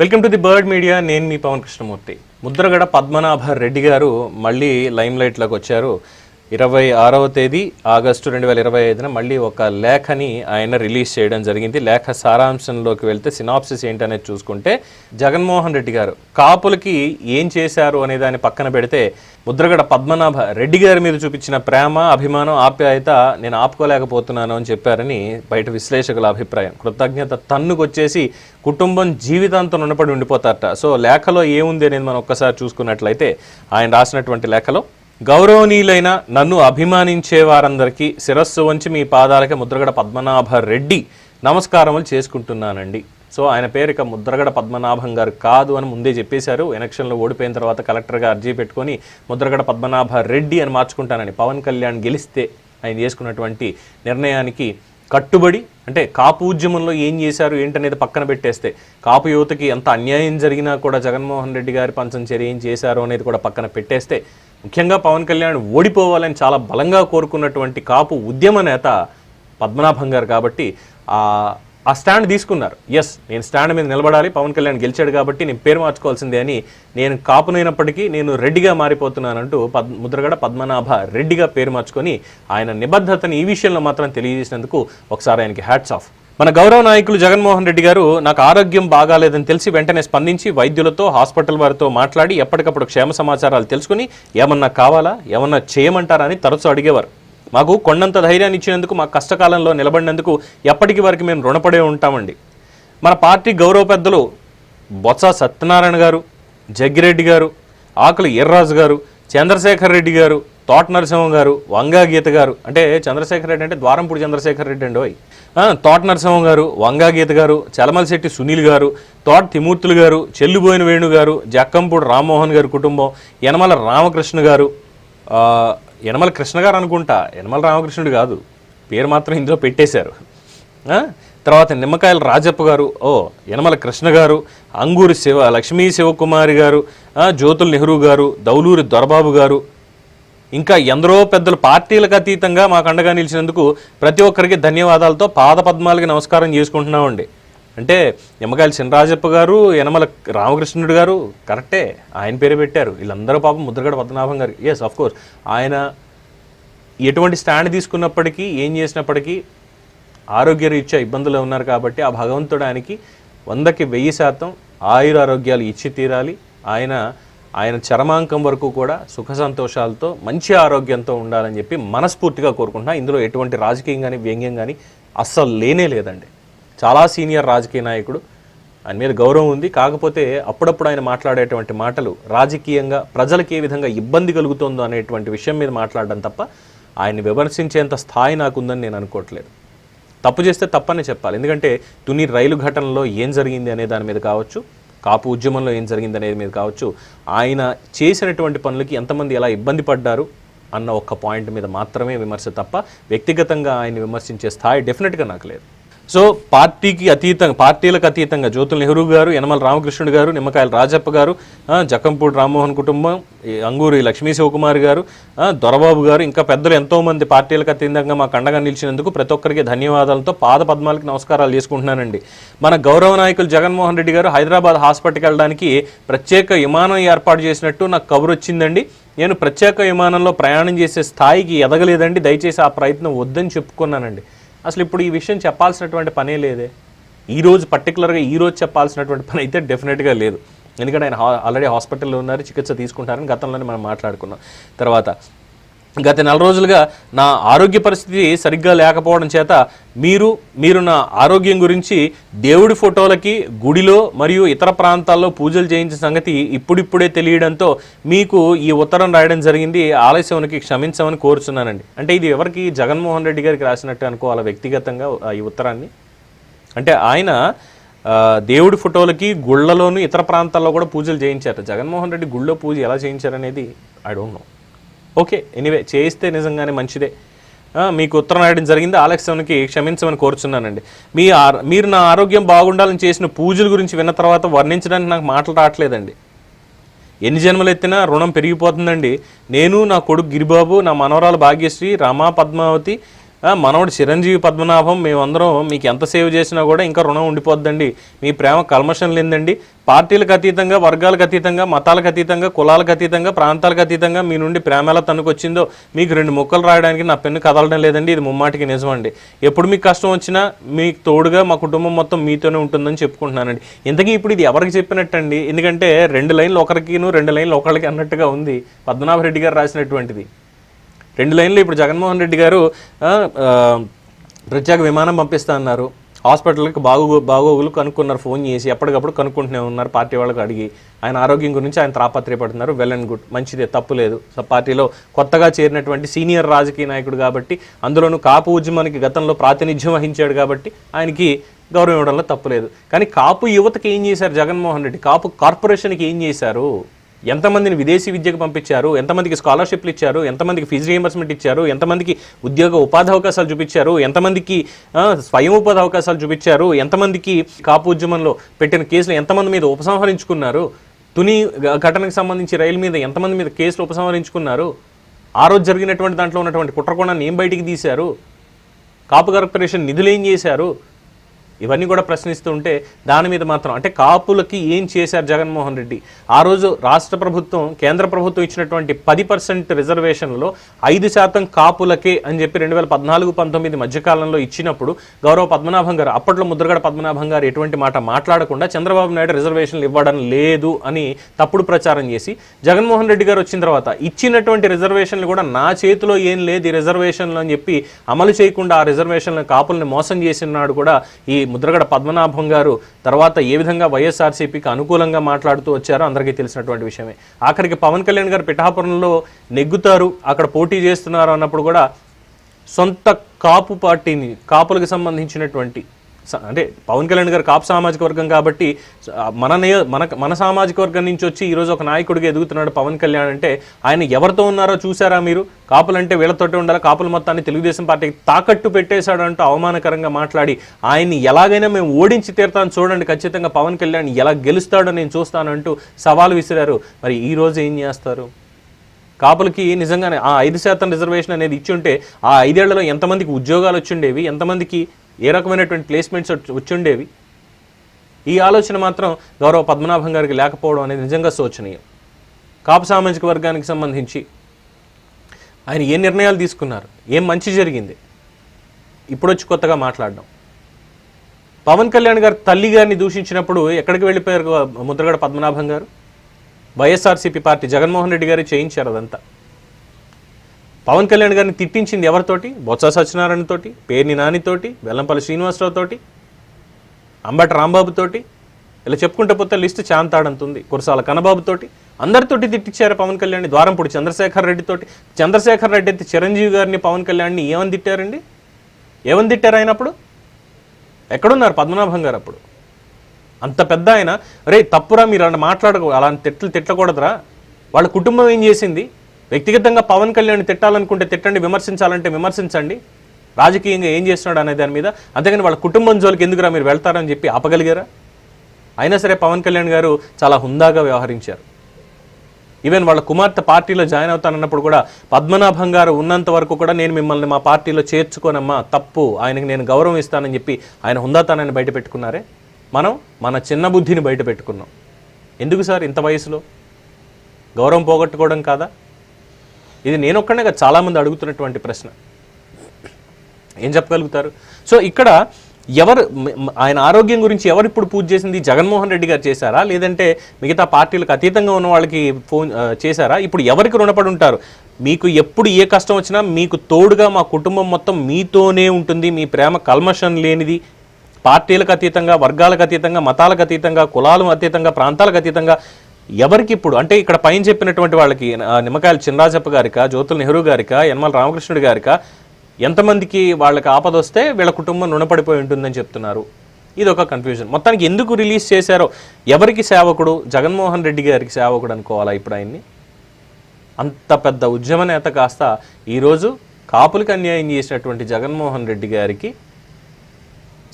Welcome to the bird media. నేను మీ పవన్ కృష్ణమూర్తి. ముద్రగడ పద్మనాభ రెడ్డి గారు మళ్ళీ లైమ్ లైట్లోకి వచ్చారు. ఇరవై ఆరవ తేదీ ఆగస్టు రెండు వేల ఇరవై ఐదున మళ్ళీ ఒక లేఖని ఆయన రిలీజ్ చేయడం జరిగింది. లేఖ సారాంశంలోకి వెళ్తే సినాప్సిస్ ఏంటనేది చూసుకుంటే జగన్మోహన్ రెడ్డి గారు కాపులకి ఏం చేశారు అనే దాన్ని పక్కన పెడితే ముద్రగడ పద్మనాభ రెడ్డి గారి మీద చూపించిన ప్రేమ అభిమానం ఆప్యాయత నేను ఆపుకోలేకపోతున్నాను అని చెప్పారని బయట విశ్లేషకుల అభిప్రాయం. కృతజ్ఞత తన్నుకొచ్చేసి కుటుంబం జీవితాంతం రుణపడి ఉండిపోతారట. సో లేఖలో ఏముంది అనేది మనం ఒక్కసారి చూసుకున్నట్లయితే ఆయన రాసినటువంటి లేఖలో గౌరవనీయులైన నన్ను అభిమానించే వారందరికీ శిరస్సు వంచి మీ పాదాలకి ముద్రగడ పద్మనాభ రెడ్డి నమస్కారములు చేసుకుంటున్నానండి. సో ఆయన పేరు ఇక ముద్రగడ పద్మనాభం గారు కాదు అని ముందే చెప్పేశారు. ఎలక్షన్లో ఓడిపోయిన తర్వాత కలెక్టర్గా అర్జీ పెట్టుకొని ముద్రగడ పద్మనాభ రెడ్డి అని మార్చుకుంటానని పవన్ కళ్యాణ్ గెలిస్తే ఆయన చేసుకున్నటువంటి నిర్ణయానికి కట్టుబడి అంటే కాపు ఉద్యమంలో ఏం చేశారు ఏంటనేది పక్కన పెట్టేస్తే కాపు యువతకి ఎంత అన్యాయం జరిగినా కూడా జగన్మోహన్ రెడ్డి గారి పంచం చర్య ఏం చేశారు అనేది కూడా పక్కన పెట్టేస్తే ముఖ్యంగా పవన్ కళ్యాణ్ ఓడిపోవాలని చాలా బలంగా కోరుకున్నటువంటి కాపు ఉద్యమ నేత పద్మనాభం గారు కాబట్టి ఆ స్టాండ్ తీసుకున్నారు. ఎస్ నేను స్టాండ్ మీద నిలబడాలి పవన్ కళ్యాణ్ గెలిచాడు కాబట్టి నేను పేరు మార్చుకోవాల్సిందే అని నేను కాపునైనప్పటికీ నేను రెడ్డిగా మారిపోతున్నానంటూ పద్ ముద్రగడ పద్మనాభ రెడ్డిగా పేరు మార్చుకొని ఆయన నిబద్ధతని ఈ విషయంలో మాత్రం తెలియజేసినందుకు ఒకసారి ఆయనకి హ్యాట్స్ ఆఫ్ మన గౌరవ నాయకులు జగన్మోహన్ రెడ్డి గారు నాకు ఆరోగ్యం బాగాలేదని తెలిసి వెంటనే స్పందించి వైద్యులతో హాస్పిటల్ వారితో మాట్లాడి ఎప్పటికప్పుడు క్షేమ సమాచారాలు తెలుసుకుని ఏమన్నా కావాలా ఏమన్నా చేయమంటారా అని తరచూ అడిగేవారు. మాకు కొండంత ధైర్యాన్ని ఇచ్చినందుకు మా కష్టకాలంలో నిలబడినందుకు ఎప్పటికి వరకు మేము రుణపడే ఉంటామండి. మన పార్టీ గౌరవ పెద్దలు బొత్స సత్యనారాయణ గారు జగ్గిరెడ్డి గారు ఆకులు ఎర్రాజు గారు చంద్రశేఖర్ రెడ్డి గారు తోట నరసింహం గారు వంగా గీత గారు అంటే చంద్రశేఖర్ రెడ్డి అంటే ద్వారంపూడి చంద్రశేఖర్ రెడ్డి అండి తోట నరసింహం గారు వంగా గీత గారు చలమలశెట్టి సునీల్ గారు తోట తిమూర్తులు గారు చెల్లుబోయిన వేణు గారు జక్కంపూడి రామ్మోహన్ గారి కుటుంబం యనమల రామకృష్ణ గారు. యనమల కృష్ణ గారు అనుకుంటా యనమల రామకృష్ణుడు కాదు. పేరు మాత్రం ఇందులో పెట్టేశారు. తర్వాత నిమ్మకాయల రాజప్ప గారు ఓ యనమల కృష్ణ గారు అంగూరి శివ లక్ష్మీ శివకుమారి గారు జ్యోతుల్ నెహ్రూ గారు దౌలూరి దొరబాబు గారు ఇంకా ఎందరో పెద్దలు పార్టీలకు అతీతంగా మాకు అండగా నిలిచినందుకు ప్రతి ఒక్కరికి ధన్యవాదాలతో పాద పద్మాలకి నమస్కారం చేసుకుంటున్నామండి. అంటే నిమ్మకాయల చినరాజప్ప గారు యనమల రామకృష్ణుడు గారు కరెక్టే ఆయన పేరు పెట్టారు. వీళ్ళందరూ పాపం ముద్రగడ పద్మనాభం గారు. ఎస్ అఫ్ కోర్స్ ఆయన ఎటువంటి స్టాండ్ తీసుకున్నప్పటికీ ఏం చేసినప్పటికీ ఆరోగ్యరీత్యా ఇబ్బందులు ఉన్నారు కాబట్టి ఆ భగవంతుడు ఆయనకి వందకి వెయ్యి శాతం ఆయుర ఆరోగ్యాలు ఇచ్చి తీరాలి. ఆయన ఆయన చరమాంకం వరకు కూడా సుఖ సంతోషాలతో మంచి ఆరోగ్యంతో ఉండాలని చెప్పి మనస్ఫూర్తిగా కోరుకుంటున్నా. ఇందులో ఎటువంటి రాజకీయం కానీ వ్యంగ్యం కానీ అస్సలు లేనే లేదండి. చాలా సీనియర్ రాజకీయ నాయకుడు. ఆయన మీద గౌరవం ఉంది. కాకపోతే అప్పుడప్పుడు ఆయన మాట్లాడేటువంటి మాటలు రాజకీయంగా ప్రజలకు ఏ విధంగా ఇబ్బంది కలుగుతుందో అనేటువంటి విషయం మీద మాట్లాడడం తప్ప ఆయన్ని విమర్శించేంత స్థాయి నాకుందని నేను అనుకోవట్లేదు. తప్పు చేస్తే తప్పనే చెప్పాలి. ఎందుకంటే తుని రైలు ఘటనలో ఏం జరిగింది అనే దాని మీద కావచ్చు. కాపు ఉద్యమంలో ఏం జరిగిందనేది మీద కావచ్చు ఆయన చేసినటువంటి పనులకి ఎంతమంది ఎలా ఇబ్బంది పడ్డారు అన్న ఒక్క పాయింట్ మీద మాత్రమే విమర్శ తప్ప వ్యక్తిగతంగా ఆయన విమర్శించే స్థాయి డెఫినెట్గా నాకు లేదు. సో పార్టీకి అతీతంగా పార్టీలకు అతీతంగా జ్యోతుల నెహ్రూ గారు యనమల రామకృష్ణుడు గారు నిమ్మకాయల రాజప్ప గారు జక్కంపూడి రామ్మోహన్ కుటుంబం అంగూరి లక్ష్మీ శివకుమార్ గారు దొరబాబు గారు ఇంకా పెద్దలు ఎంతోమంది పార్టీలకు అతీతంగా మాకు అండగా నిలిచినందుకు ప్రతి ఒక్కరికి ధన్యవాదాలతో పాద పద్మాలకి నమస్కారాలు చేసుకుంటున్నానండి. మన గౌరవ నాయకులు జగన్మోహన్ రెడ్డి గారు హైదరాబాద్ హాస్పిటల్కి వెళ్ళడానికి ప్రత్యేక విమానం ఏర్పాటు చేసినట్టు నాకు కబురు వచ్చిందండి. నేను ప్రత్యేక విమానంలో ప్రయాణం చేసే స్థాయికి ఎదగలేదండి. దయచేసి ఆ ప్రయత్నం వద్దని చెప్పుకున్నానండి. అసలు ఇప్పుడు ఈ విషయం చెప్పాల్సినటువంటి పనే లేదే. ఈ రోజు పర్టికులర్గా ఈ రోజు చెప్పాల్సినటువంటి పని అయితే డెఫినెట్గా లేదు. ఎందుకంటే ఆయన హా- ఆల్రెడీ హాస్పిటల్లో ఉన్నారు చికిత్స తీసుకుంటారని గతంలోనే మనం మాట్లాడుకున్నాం. తర్వాత గత నెల రోజులుగా నా ఆరోగ్య పరిస్థితి సరిగ్గా లేకపోవడం చేత మీరు మీరు నా ఆరోగ్యం గురించి దేవుడి ఫోటోలకి గుడిలో మరియు ఇతర ప్రాంతాల్లో పూజలు చేయించిన సంగతి ఇప్పుడిప్పుడే తెలియడంతో మీకు ఈ ఉత్తరం రాయడం జరిగింది. ఆలస్యానికి క్షమించమని కోరుచున్నానండి. అంటే ఇది ఎవరికి? జగన్మోహన్ రెడ్డి గారికి రాసినట్టు అనుకోవాలా వ్యక్తిగతంగా ఈ ఉత్తరాన్ని? అంటే ఆయన దేవుడి ఫోటోలకి గుళ్ళలోను ఇతర ప్రాంతాల్లో కూడా పూజలు చేయించారు. జగన్మోహన్ రెడ్డి గుళ్ళో పూజ ఎలా చేయించారనేది? I don't know okay anyway చేయిస్తే నిజంగానే మంచిదే. మీకు ఉత్తరం రాయడం జరిగింది. ఆలక్ష్యంకి క్షమించమని కోరుచున్నానండి. మీ మీరు నా ఆరోగ్యం బాగుండాలని చేసిన పూజల గురించి విన్న తర్వాత వర్ణించడానికి నాకు మాటలు రావట్లేదండి. ఎన్ని జన్మలు ఎత్తినా రుణం పెరిగిపోతుందండి. నేను నా కొడుకు గిరిబాబు నా మనవరాలు భాగ్యశ్రీ రమా పద్మావతి మనవడు చిరంజీవి పద్మనాభం మేమందరం మీకు ఎంత సేవ్ చేసినా కూడా ఇంకా రుణం ఉండిపోద్దండి. మీ ప్రేమ కల్మషం లేదండి. పార్టీలకు అతీతంగా వర్గాలకు అతీతంగా మతాలకు అతీతంగా కులాలకు అతీతంగా ప్రాంతాలకు అతీతంగా మీ నుండి ప్రేమ ఎలా తనుకొచ్చిందో మీకు రెండు ముక్కలు రాయడానికి నా పెన్ను కదలడం లేదండి. ఇది ముమ్మాటికి నిజమండి. ఎప్పుడు మీకు కష్టం వచ్చినా మీకు తోడుగా మా కుటుంబం మొత్తం మీతోనే ఉంటుందని చెప్పుకుంటున్నానండి. ఇంతకీ ఇప్పుడు ఇది ఎవరికి చెప్పినట్టండి? ఎందుకంటే రెండు లైన్లు ఒకరికిను రెండు లైన్లు ఒకరికి అన్నట్టుగా ఉంది. పద్మనాభరెడ్డి గారు రాసినటువంటిది. రెండు లైన్లు ఇప్పుడు జగన్మోహన్ రెడ్డి గారు ప్రత్యేక విమానం పంపిస్తా అన్నారు. హాస్పిటల్కి బాగో బాగోగులు కనుక్కున్నారు ఫోన్ చేసి ఎప్పటికప్పుడు కనుక్కుంటూనే ఉన్నారు పార్టీ వాళ్ళకి అడిగి. ఆయన ఆరోగ్యం గురించి ఆయన తాపత్రయపడుతున్నారు వెల్ అండ్ గుడ్. మంచిదే తప్పు లేదు. సో పార్టీలో కొత్తగా చేరినటువంటి సీనియర్ రాజకీయ నాయకుడు కాబట్టి అందులోనూ కాపు ఉద్యమానికి గతంలో ప్రాతినిధ్యం వహించాడు కాబట్టి ఆయనకి గౌరవం ఇవ్వడంలో తప్పు లేదు. కానీ కాపు యువతకి ఏం చేశారు జగన్మోహన్ రెడ్డి? కాపు కార్పొరేషన్కి ఏం చేశారు? ఎంతమందిని విదేశీ విద్యకు పంపించారు? ఎంతమందికి స్కాలర్షిప్లు ఇచ్చారు? ఎంతమందికి ఫీజు రియంబర్స్మెంట్ ఇచ్చారు? ఎంతమందికి ఉద్యోగ ఉపాధి అవకాశాలు చూపించారు? ఎంతమందికి స్వయం ఉపాధి అవకాశాలు చూపించారు? ఎంతమందికి కాపు ఉద్యమంలో పెట్టిన కేసులు ఎంతమంది మీద ఉపసంహరించుకున్నారు? తుని ఘటనకు సంబంధించి రైలు మీద ఎంతమంది మీద కేసులు ఉపసంహరించుకున్నారు? ఆ రోజు జరిగినటువంటి దాంట్లో ఉన్నటువంటి కుట్రకోణాన్ని ఏం బయటికి తీశారు? కాపు కార్పొరేషన్ నిధులు ఏం చేశారు? ఇవన్నీ కూడా ప్రశ్నిస్తూ ఉంటే దాని మీద మాత్రం అంటే కాపులకి ఏం చేశారు జగన్మోహన్ రెడ్డి? ఆ రోజు రాష్ట్ర ప్రభుత్వం కేంద్ర ప్రభుత్వం ఇచ్చినటువంటి పది పర్సెంట్ రిజర్వేషన్లో ఐదు శాతం కాపులకే అని చెప్పి రెండు వేల పద్నాలుగు పంతొమ్మిది మధ్యకాలంలో ఇచ్చినప్పుడు గౌరవ పద్మనాభం గారు అప్పట్లో ముద్రగడ పద్మనాభం గారు ఎటువంటి మాట మాట్లాడకుండా చంద్రబాబు నాయుడు రిజర్వేషన్లు ఇవ్వడం లేదు అని తప్పుడు ప్రచారం చేసి జగన్మోహన్ రెడ్డి గారు వచ్చిన తర్వాత ఇచ్చినటువంటి రిజర్వేషన్లు కూడా నా చేతిలో ఏం లేదు ఈ రిజర్వేషన్లు అని చెప్పి అమలు చేయకుండా ఆ రిజర్వేషన్లు కాపుల్ని మోసం చేసినాడు కూడా ఈ ముద్రగడ పద్మనాభం గారు తర్వాత ఏ విధంగా వైఎస్ఆర్సీపీకి అనుకూలంగా మాట్లాడుతూ వచ్చారో అందరికీ తెలిసినటువంటి విషయమే. ఆఖరికి పవన్ కళ్యాణ్ గారు పిఠాపురంలో నెగ్గుతారు అక్కడ పోటీ చేస్తున్నారు అన్నప్పుడు కూడా సొంత కాపు పార్టీని కాపులకు సంబంధించినటువంటి అంటే పవన్ కళ్యాణ్ గారు కాపు సామాజిక వర్గం కాబట్టి మన మన మన సామాజిక వర్గం నుంచి వచ్చి ఈరోజు ఒక నాయకుడిగా ఎదుగుతున్నాడు పవన్ కళ్యాణ్ అంటే ఆయన ఎవరితో ఉన్నారో చూసారా మీరు? కాపులంటే వీళ్ళతోటి ఉండాలి? కాపుల మొత్తాన్ని తెలుగుదేశం పార్టీకి తాకట్టు పెట్టేశాడు అంటూ అవమానకరంగా మాట్లాడి ఆయన్ని ఎలాగైనా మేము ఓడించి తీరుతాను చూడండి. ఖచ్చితంగా పవన్ కళ్యాణ్ ఎలా గెలుస్తాడో నేను చూస్తానంటూ సవాలు విసిరారు. మరి ఈ రోజు ఏం చేస్తారు? కాపులకి నిజంగానే ఆ ఐదు శాతం రిజర్వేషన్ అనేది ఇచ్చి ఉంటే ఆ ఐదేళ్ళలో ఎంతమందికి ఉద్యోగాలు వచ్చిండేవి? ఎంతమందికి ఏ రకమైనటువంటి ప్లేస్మెంట్స్ వచ్చుండేవి? ఈ ఆలోచన మాత్రం గౌరవ పద్మనాభం గారికి లేకపోవడం అనేది నిజంగా శోచనీయం. కాపు సామాజిక వర్గానికి సంబంధించి ఆయన ఏ నిర్ణయాలు తీసుకున్నారు? ఏం మంచి జరిగింది? ఇప్పుడు వచ్చి కొత్తగా మాట్లాడడం. పవన్ కళ్యాణ్ గారు తల్లి గారిని దూషించినప్పుడు ఎక్కడికి వెళ్ళిపోయారు ముద్రగడ పద్మనాభం గారు? వైఎస్ఆర్సీపీ పార్టీ జగన్మోహన్ రెడ్డి గారు చేయించారు అదంతా. పవన్ కళ్యాణ్ గారిని తిట్టించింది ఎవరితోటి? బొత్స సత్యనారాయణ తోటి పేర్ని నానితోటి వెల్లంపల్లి శ్రీనివాసరావు తోటి అంబటి రాంబాబు తోటి ఇలా చెప్పుకుంటే పోతే లిస్టు చాంతాడంతుంది. కురసాల కనబాబుతోటి అందరితోటి తిట్టించారు పవన్ కళ్యాణ్ ద్వారంపూడి చంద్రశేఖర్ రెడ్డితోటి చంద్రశేఖర్ రెడ్డి అయితే చిరంజీవి గారిని పవన్ కళ్యాణ్ని ఏమని తిట్టారండి? ఏమని తిట్టారు ఆయన అప్పుడు? ఎక్కడున్నారు పద్మనాభం గారు అప్పుడు? అంత పెద్ద ఆయన. రే తప్పురా మీరు అలా మాట్లాడకూడదు అలాంటి తిట్లు తిట్టకూడదురా. వాళ్ళ కుటుంబం ఏం చేసింది? వ్యక్తిగతంగా పవన్ కళ్యాణ్ తిట్టాలనుకుంటే తిట్టండి విమర్శించాలంటే విమర్శించండి. రాజకీయంగా ఏం చేస్తున్నాడు అనే దాని మీద అంతేగాని వాళ్ళ కుటుంబం జోలికి ఎందుకురా మీరు వెళ్తారని చెప్పి ఆపగలిగారా? అయినా సరే పవన్ కళ్యాణ్ గారు చాలా హుందాగా వ్యవహరించారు. ఈవెన్ వాళ్ళ కుమార్తె పార్టీలో జాయిన్ అవుతానన్నప్పుడు కూడా పద్మనాభం గారు ఉన్నంత వరకు కూడా నేను మిమ్మల్ని మా పార్టీలో చేర్చుకోనమ్మా తప్పు ఆయనకి నేను గౌరవం ఇస్తానని చెప్పి ఆయన హుందాతానాన్ని బయట పెట్టుకున్నారే? మనం మన చిన్న బుద్ధిని బయట పెట్టుకున్నాం. ఎందుకు సార్ ఇంత వయసులో? గౌరవం పోగొట్టుకోవడం కాదా? ఇది నేను చాలామంది అడుగుతున్నటువంటి ప్రశ్న. ఏం చెప్పగలుగుతారు? సో ఇక్కడ ఎవరు ఆయన ఆరోగ్యం గురించి ఎవరు ఇప్పుడు పూజ చేసింది? జగన్మోహన్ రెడ్డి గారు చేశారా? లేదంటే మిగతా పార్టీలకు అతీతంగా ఉన్న వాళ్ళకి ఫోన్ చేశారా? ఇప్పుడు ఎవరికి రుణపడి ఉంటారు? మీకు ఎప్పుడు ఏ కష్టం వచ్చినా మీకు తోడుగా మా కుటుంబం మొత్తం మీతోనే ఉంటుంది. మీ ప్రేమ కల్మషం లేనిది. పార్టీలకు అతీతంగా వర్గాలకు అతీతంగా మతాలకు అతీతంగా కులాలకు అతీతంగా ప్రాంతాలకు అతీతంగా ఎవరికి ఇప్పుడు? అంటే ఇక్కడ పైన చెప్పినటువంటి వాళ్ళకి నిమ్మకాయల చినరాజప్ప గారిక జ్యోతుల నెహ్రూ గారిక యనమల రామకృష్ణుడి గారిక ఎంతమందికి వాళ్ళకి ఆపద వస్తే వీళ్ళ కుటుంబం రుణపడిపోయి ఉంటుందని చెప్తున్నారు. ఇది ఒక కన్ఫ్యూజన్ మొత్తానికి ఎందుకు రిలీజ్ చేశారో? ఎవరికి సేవకుడు? జగన్మోహన్ రెడ్డి గారికి సేవకుడు అనుకోవాలా ఇప్పుడు ఆయన్ని? అంత పెద్ద ఉద్యమ నేత కాస్త ఈరోజు కాపులకు అన్యాయం చేసినటువంటి జగన్మోహన్ రెడ్డి గారికి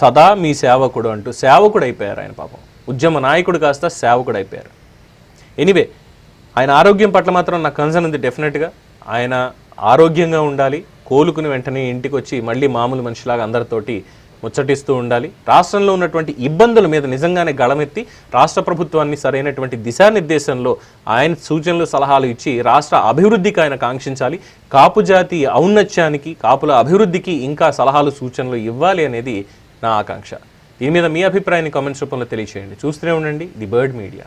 సదా మీ సేవకుడు అంటూ సేవకుడు అయిపోయారు ఆయన పాపం. ఉద్యమ నాయకుడు కాస్త సేవకుడు అయిపోయారు. ఎనీవే ఆయన ఆరోగ్యం పట్ల మాత్రం నాకు కన్సర్న్ ఉంది డెఫినెట్గా ఆయన ఆరోగ్యంగా ఉండాలి కోలుకుని వెంటనే ఇంటికి వచ్చి మళ్ళీ మామూలు మనిషిలాగా అందరితోటి ముచ్చటిస్తూ ఉండాలి. రాష్ట్రంలో ఉన్నటువంటి ఇబ్బందుల మీద నిజంగానే గళమెత్తి రాష్ట్ర ప్రభుత్వాన్ని సరైనటువంటి దిశానిర్దేశంలో ఆయన సూచనలు సలహాలు ఇచ్చి రాష్ట్ర అభివృద్ధికి ఆయన కాంక్షించాలి. కాపు జాతి ఔన్నత్యానికి కాపుల అభివృద్ధికి ఇంకా సలహాలు సూచనలు ఇవ్వాలి అనేది నా ఆకాంక్ష. దీని మీద మీ అభిప్రాయాన్ని కామెంట్స్ రూపంలో తెలియచేయండి. చూస్తూనే ఉండండి ది బర్డ్ మీడియా